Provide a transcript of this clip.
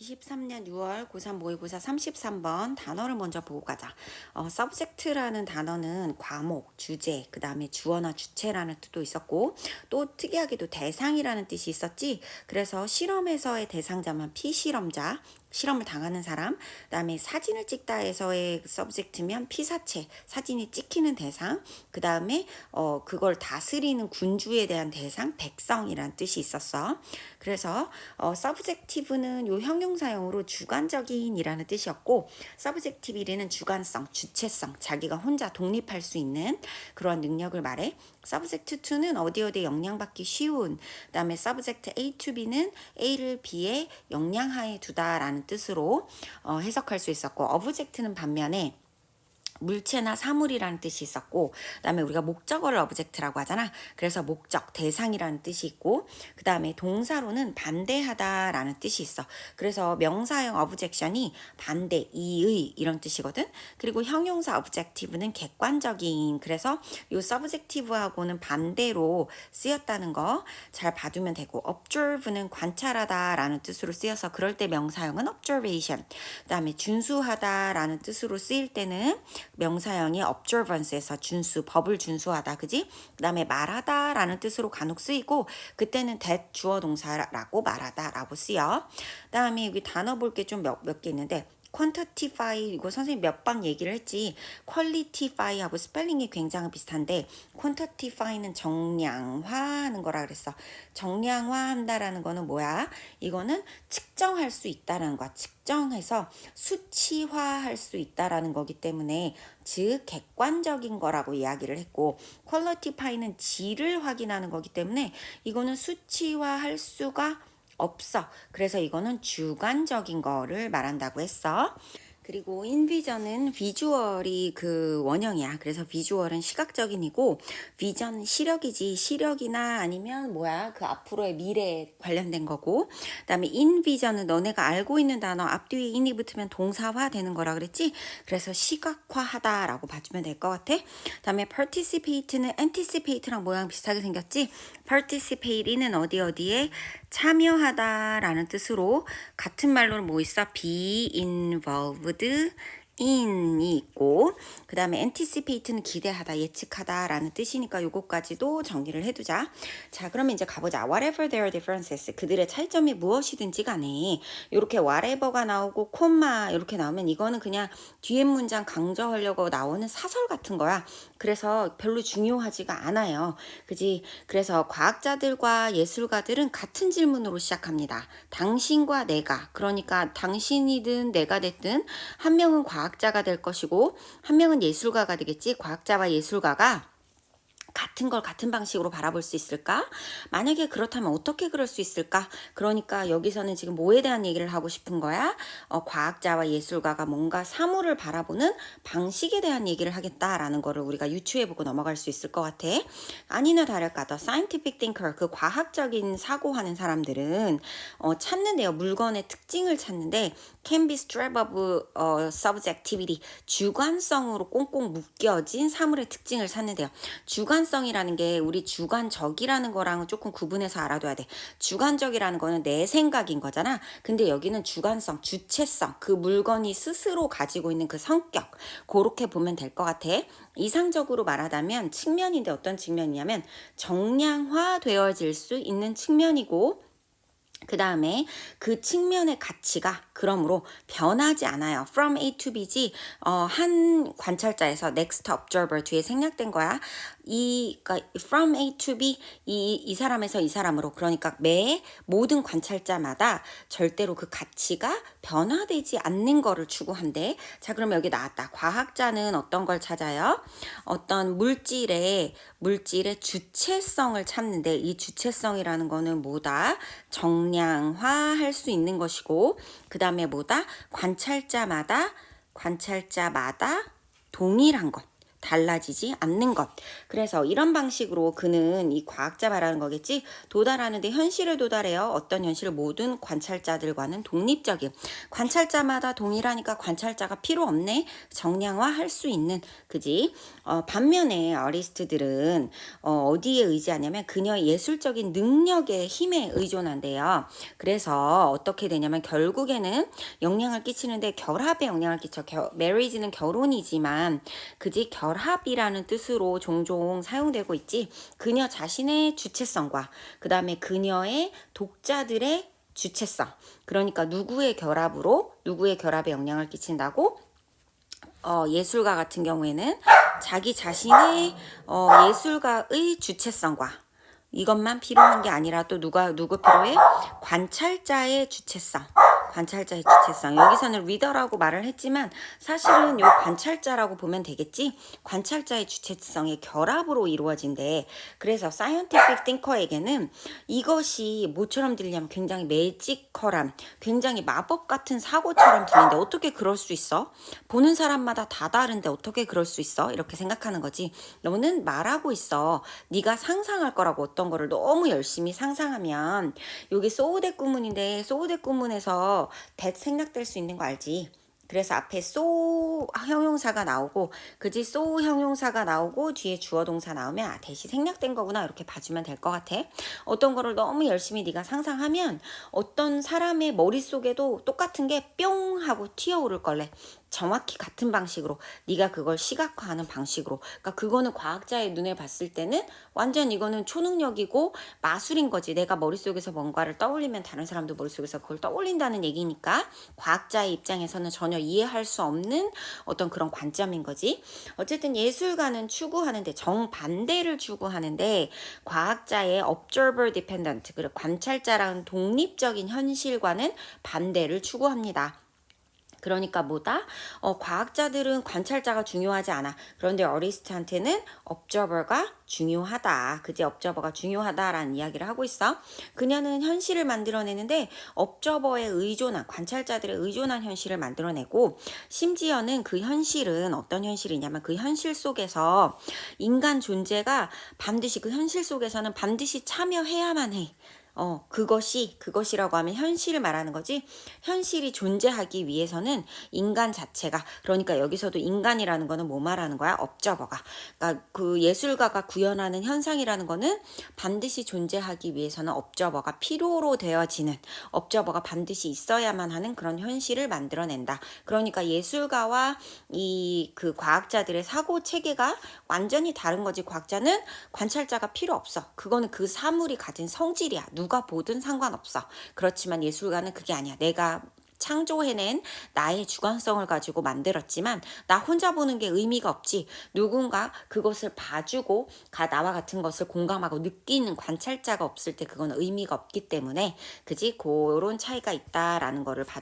23년 6월 고3 모의고사 33번 단어를 먼저 보고 가자. 어, subject라는 단어는 과목, 주제, 그 다음에 주어나 주체라는 뜻도 있었고 또 특이하게도 대상이라는 뜻이 있었지. 그래서 실험에서의 대상자만 피실험자, 실험을 당하는 사람, 그다음에 사진을 찍다에서의 subject면 피사체, 사진이 찍히는 대상, 그다음에 어 그걸 다스리는 군주에 대한 대상, 백성이란 뜻이 있었어. 그래서 어 subjective는 요 형용사형으로 주관적인이라는 뜻이었고 subjectivity는 주관성, 주체성, 자기가 혼자 독립할 수 있는 그런 능력을 말해. subject to는 어디 어디에 영향받기 쉬운. 그다음에 subject A to B는 A를 B에 영향하에 두다라는 뜻으로 어, 해석할 수 있었고 object는 반면에 물체나 사물이라는 뜻이 있었고 그다음에 우리가 목적어를 어브젝트라고 하잖아. 그래서 목적, 대상이라는 뜻이 있고 그다음에 동사로는 반대하다라는 뜻이 있어. 그래서 명사형 어브젝션이 반대, 이의 이런 뜻이거든. 그리고 형용사 어브젝티브는 객관적인. 그래서 요 서브젝티브하고는 반대로 쓰였다는 거 잘 봐두면 되고 observe는 관찰하다라는 뜻으로 쓰여서 그럴 때 명사형은 observation. 그다음에 준수하다라는 뜻으로 쓰일 때는 명사형이 observance에서 준수, 법을 준수하다, 그지? 그 다음에 말하다 라는 뜻으로 간혹 쓰이고, 그때는 that 주어 동사라고 말하다 라고 쓰여. 그 다음에 여기 단어 볼 게 좀 몇 몇 개 있는데, quantify 이거 선생님 몇 방 얘기를 했지. quality하고 스펠링이 굉장히 비슷한데 quantify는 정량화하는 거라 그랬어. 정량화한다라는 거는 뭐야? 이거는 측정할 수 있다라는 거야. 측정해서 수치화할 수 있다라는 거기 때문에 즉 객관적인 거라고 이야기를 했고 quality는 질을 확인하는 거기 때문에 이거는 수치화할 수가 없어. 그래서 이거는 주관적인 거를 말한다고 했어. 그리고 인비전은 비주얼이 그 원형이야. 그래서 비주얼은 시각적인이고 비전 시력이지 시력이나 아니면 뭐야 그 앞으로의 미래에 관련된 거고 그다음에 인비전은 너네가 알고 있는 단어 앞뒤에 인이 붙으면 동사화 되는 거라 그랬지. 그래서 시각화하다라고 봐주면 될 것 같아. 그다음에 participate는 anticipate랑 모양 비슷하게 생겼지. participate는 어디 어디에 참여하다 라는 뜻으로 같은 말로는 뭐 있어? be involved in이 있고 그 다음에 anticipate는 기대하다, 예측하다 라는 뜻이니까 요거까지도 정리를 해두자. 자, 그러면 이제 가보자. Whatever their differences, 그들의 차이점이 무엇이든지 간에 이렇게 whatever가 나오고 콤마 이렇게 나오면 이거는 그냥 뒤에 문장 강조하려고 나오는 사설 같은 거야. 그래서 별로 중요하지가 않아요. 그지? 그래서 과학자들과 예술가들은 같은 질문으로 시작합니다. 당신과 내가. 그러니까 당신이든 내가 됐든 한 명은 과학 자가 될 것이고 한 명은 예술가가 되겠지. 과학자와 예술가가 같은 걸 같은 방식으로 바라볼 수 있을까? 만약에 그렇다면 어떻게 그럴 수 있을까? 그러니까 여기서는 지금 뭐에 대한 얘기를 하고 싶은 거야? 어, 과학자와 예술가가 뭔가 사물을 바라보는 방식에 대한 얘기를 하겠다라는 거를 우리가 유추해보고 넘어갈 수 있을 것 같아. 아니나 다를까 더 scientific thinker 그 과학적인 사고하는 사람들은 어, 찾는데요. 물건의 특징을 찾는데 can be strap of 어, subjectivity 주관성으로 꽁꽁 묶여진 사물의 특징을 찾는데요. 주관성이라는 게 우리 주관적이라는 거랑은 조금 구분해서 알아둬야 돼. 주관적이라는 거는 내 생각인 거잖아. 근데 여기는 주관성, 주체성, 그 물건이 스스로 가지고 있는 그 성격. 그렇게 보면 될 것 같아. 이상적으로 말하자면 측면인데 어떤 측면이냐면 정량화 되어질 수 있는 측면이고 그 다음에 그 측면의 가치가 그러므로 변하지 않아요. From A to B지 어, 한 관찰자에서 next observer 뒤에 생략된 거야. 이 그러니까 from A to B 이, 이 사람에서 이 사람으로 그러니까 매 모든 관찰자마다 절대로 그 가치가 변화되지 않는 거를 추구한대. 자 그러면 여기 나왔다. 과학자는 어떤 걸 찾아요? 어떤 물질의 물질의 주체성을 찾는데 이 주체성이라는 거는 뭐다? 정량화할 수 있는 것이고 그 다음 에 뭐다? 관찰자마다 관찰자마다 동일한 것. 달라지지 않는 것. 그래서 이런 방식으로 그는 이 과학자 말하는 거겠지. 도달하는데 현실에 도달해요. 어떤 현실을 모든 관찰자들과는 독립적인. 관찰자마다 동일하니까 관찰자가 필요 없네. 정량화할 수 있는. 그지? 어, 반면에 어리스트들은 어, 어디에 의지하냐면 그녀의 예술적인 능력에 힘에 의존한대요. 그래서 어떻게 되냐면 결국에는 영향을 끼치는데 결합에 영향을 끼쳐. 겨, marriage는 결혼이지만 그지 결 합이라는 뜻으로 종종 사용되고 있지. 그녀 자신의 주체성과 그 다음에 그녀의 독자들의 주체성. 그러니까 누구의 결합으로 누구의 결합에 영향을 끼친다고? 어, 예술가 같은 경우에는 자기 자신의 어, 예술가의 주체성과 이것만 필요한 게 아니라 또 누가 누구 필요해? 관찰자의 주체성. 관찰자의 주체성. 여기서는 리더라고 말을 했지만 사실은 요 관찰자라고 보면 되겠지. 관찰자의 주체성의 결합으로 이루어진대. 그래서 사이언티픽 띵커에게는 이것이 뭐처럼 들리냐면 굉장히 매지컬한, 굉장히 마법 같은 사고처럼 들리는데 어떻게 그럴 수 있어? 보는 사람마다 다 다른데 어떻게 그럴 수 있어? 이렇게 생각하는 거지. 너는 말하고 있어. 네가 상상할 거라고 어떤 거를 너무 열심히 상상하면 여기 소우대 구문인데 소우대 구문에서 that 생략될 수 있는 거 알지? 그래서 앞에 so 형용사가 나오고 그지 so 형용사가 나오고 뒤에 주어 동사 나오면 아 대시 생략된 거구나 이렇게 봐주면 될 것 같아. 어떤 거를 너무 열심히 네가 상상하면 어떤 사람의 머릿속에도 똑같은 게 뿅 하고 튀어오를 걸래. 정확히 같은 방식으로 네가 그걸 시각화하는 방식으로. 그러니까 그거는 과학자의 눈에 봤을 때는 완전 이거는 초능력이고 마술인 거지. 내가 머릿속에서 뭔가를 떠올리면 다른 사람도 머릿속에서 그걸 떠올린다는 얘기니까 과학자의 입장에서는 전혀 이해할 수 없는 어떤 그런 관점인 거지. 어쨌든 예술가는 추구하는데 정반대를 추구하는데 과학자의 observer dependent 그리고 관찰자라는 독립적인 현실과는 반대를 추구합니다. 그러니까 뭐다? 어, 과학자들은 관찰자가 중요하지 않아. 그런데 어리스트한테는 observer가 중요하다. 그제 observer가 중요하다라는 이야기를 하고 있어. 그녀는 현실을 만들어내는데 observer에 의존한 관찰자들의 의존한 현실을 만들어내고 심지어는 그 현실은 어떤 현실이냐면 그 현실 속에서 인간 존재가 반드시 그 현실 속에서는 반드시 참여해야만 해. 어, 그것이, 그것이라고 하면 현실을 말하는 거지. 현실이 존재하기 위해서는 인간 자체가, 그러니까 여기서도 인간이라는 거는 뭐 말하는 거야? 업저버가. 그러니까 그 예술가가 구현하는 현상이라는 거는 반드시 존재하기 위해서는 업저버가 필요로 되어지는, 업저버가 반드시 있어야만 하는 그런 현실을 만들어낸다. 그러니까 예술가와 이 그 과학자들의 사고 체계가 완전히 다른 거지. 과학자는 관찰자가 필요 없어. 그거는 그 사물이 가진 성질이야. 누가 보든 상관없어. 그렇지만 예술가는 그게 아니야. 내가 창조해낸 나의 주관성을 가지고 만들었지만 나 혼자 보는 게 의미가 없지. 누군가 그것을 봐주고 가 나와 같은 것을 공감하고 느끼는 관찰자가 없을 때 그건 의미가 없기 때문에 그지 그런 차이가 있다라는 거를 봐,